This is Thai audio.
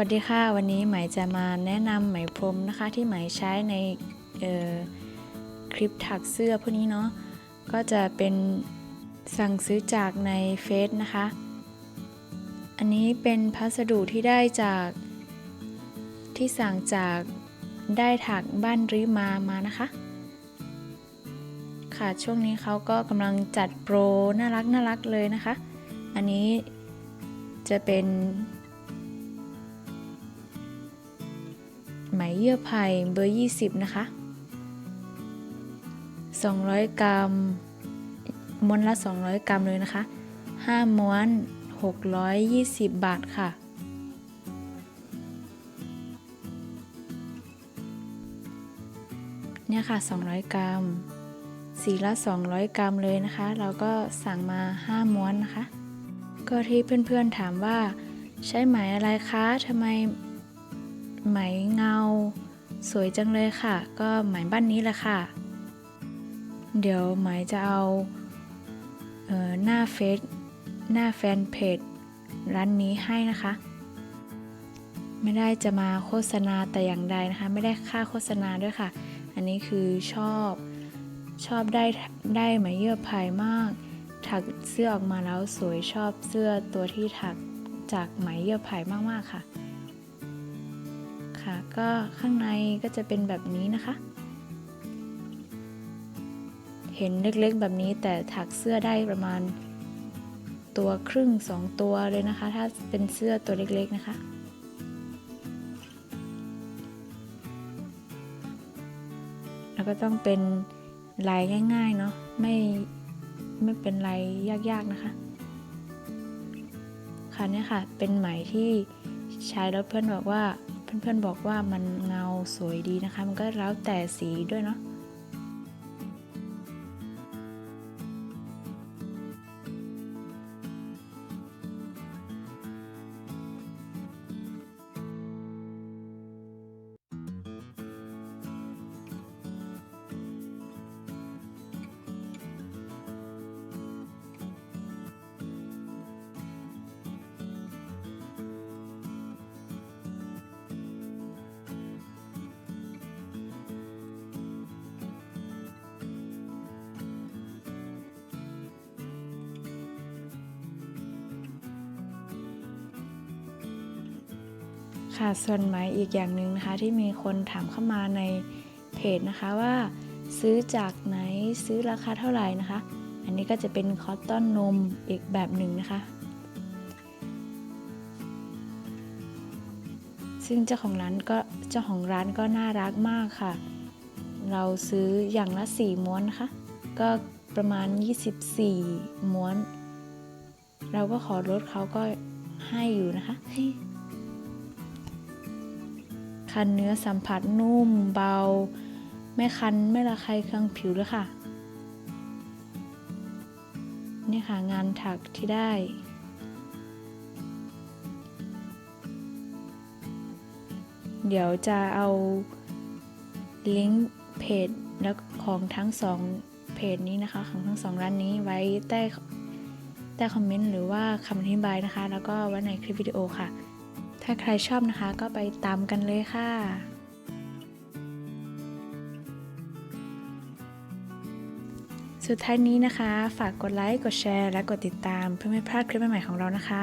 วัสดีค่ะ วันนี้หมายจะมาแนะนำไหมพรมนะคะที่หมายใช้ในคลิปถักเสื้อพวกนี้เนาะก็จะเป็นสั่งซื้อจากในเฟซนะคะ อันนี้เป็นพัสดุที่ได้จากที่สั่งจากได้ถักบ้านริมามานะคะ ค่ะช่วงนี้เขาก็กำลังจัดโปรน่ารักน่ารักเลยนะคะ อันนี้จะเป็น ไหมเยื่อไผ่เบอร์ 20 นะคะ 200 กรัมม้วนละ 200 กรัมเลยนะคะ 5 ม้วน 620 บาทค่ะ เนี่ยค่ะ 200 กรัม สีละ 200 กรัมเลยนะคะ เราก็สั่งมา 5 ม้วนนะคะ ก็ที่เพื่อนๆถามว่า ใช้ไหมอะไรคะทำไม ไหมเงา สวยจังเลยค่ะ ก็ไหมบ้านนี้แหละค่ะ เดี๋ยวไหมจะเอาเออหน้าเฟซหน้าแฟนเพจร้านนี้ให้นะคะ ไม่ได้จะมาโฆษณาแต่อย่างใดนะคะ ไม่ได้ค่าโฆษณาด้วยค่ะ อันนี้คือชอบชอบได้ได้ไหมเยื่อไผ่มาก ถักเสื้อออกมาแล้วสวยชอบเสื้อตัวที่ถักจากไหมเยื่อไผ่มากๆค่ะ คะ ก็ข้างในก็จะเป็นแบบนี้นะคะ เห็นเล็กๆแบบนี้แต่ถักเสื้อได้ประมาณตัวครึ่งสองตัวเลยนะคะ ถ้าเป็นเสื้อตัวเล็กๆนะคะ แล้วก็ต้องเป็นลายง่าย ๆ เนาะไม่ไม่เป็นลายยากๆนะคะค่ะเนี่ยค่ะ เป็นไหมที่ใช้แล้วเพื่อนบอกว่า เพื่อนๆบอกว่ามันเงาสวยดีนะคะ มันก็แล้วแต่สีด้วยเนาะ ค่ะส่วนไหมอีกอย่างหนึ่งนะคะที่มีคนถามเข้ามาในเพจนะคะว่าซื้อจากไหนซื้อราคาเท่าไหร่นะคะ อันนี้ก็จะเป็นคอตตอนนมอีกแบบหนึ่งนะคะ ซึ่งเจ้าของร้านก็เจ้าของร้านก็น่ารักมากค่ะ เราซื้ออย่างละ 4 ม้วนนะคะ ก็ประมาณ 24 ม้วน เราก็ขอลดเขาก็ให้อยู่นะคะ คันเนื้อสัมผัสนุ่มเบา ไม่คันไม่ระคายเคืองผิวเลยค่ะ นี่ค่ะงานถักที่ได้ เดี๋ยวจะเอาลิงก์เพจแล้วของทั้งสองเพจนี้นะคะ ของทั้งสองร้านนี้ไว้ใต้ใต้คอมเมนต์หรือว่าคำอธิบายนะคะ แล้วก็ไว้ในคลิปวิดีโอค่ะ ถ้าใครชอบนะคะก็ไปตามกันเลยค่ะสุดท้ายนี้นะคะ ฝากกดไลค์ กดแชร์ และกดติดตามเพื่อไม่พลาดคลิปใหม่ๆของเรานะคะ